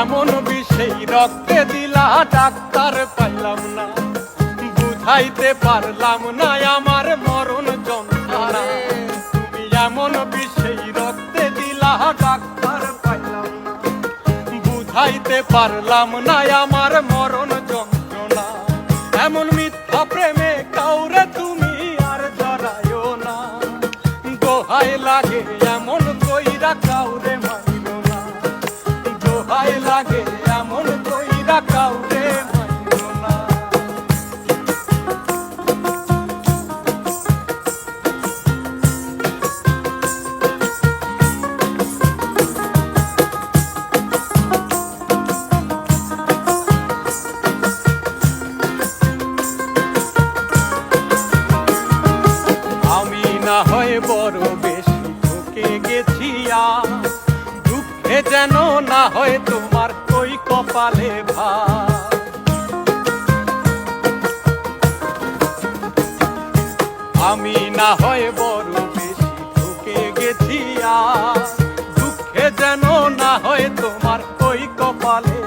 এমন বিষেই রক্তে দিলা ডাক্তার পাইলাম না। বুঝাইতে পারলাম না আমার মরণ যন্ত্রণা। তুমি এমন বিষেই রক্তে দিলা ডাক্তার পাইলাম না। বুঝাইতে পারলাম না আমার মরণ যন্ত্রণা। এমন মিথ্যা প্রেমে কাউরে তুমি আর জড়ায়ও না। দোহাই লাগে এমন কইরা কাউরে বড় বেশি ঠকে গেছি দুঃখে যেন না হয় তোমার কই কপালে ভা আমি না হয় বড় বেশি ঠকে গেছি দুঃখে যেন না হয় তোমার কই কপালে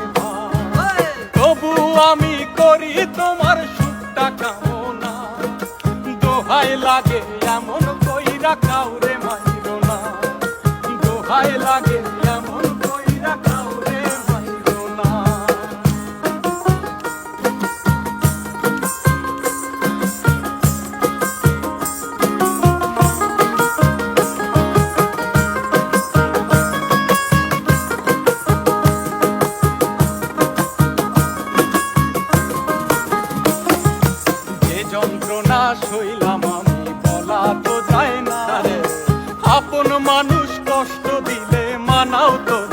তবু আমি করি তোমার সুখটা কামনা। দোহাই লাগে এমন কাউরে মাইরো না দোহাই লাগে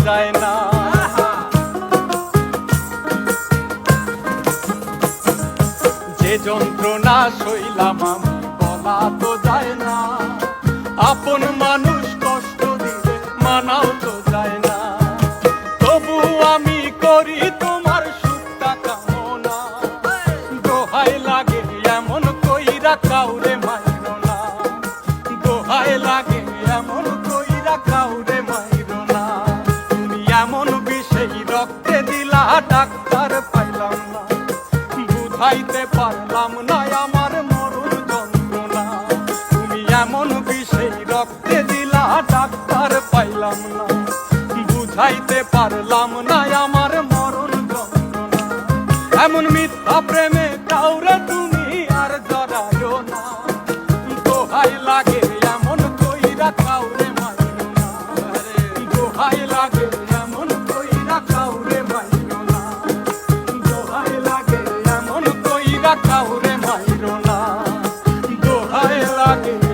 যায় না। যে যন্ত্রণা সইলাম আমি, বলা তো যায় না। আপন মানুষ কষ্ট দিলে মানাও তো যায় না। তবু আমি করি তোমার সুখটা কামনা। দোহাই লাগে এমন কইরা কাউরে মাইরো না। দোহাই লাগে এমন কইরা কাউরে এই রক্তে দিলা ডাক্তার পাইলাম না। বুঝাইতে পারলাম না আমার মরণ যন্ত্রণা। তুমি এমন বিষয় রক্তে দিলা ডাক্তার পাইলাম না। বুঝাইতে পারলাম না আমার মরণ যন্ত্রণা। এমন মিথ্যা প্রেমে কাউরে তুমি walking.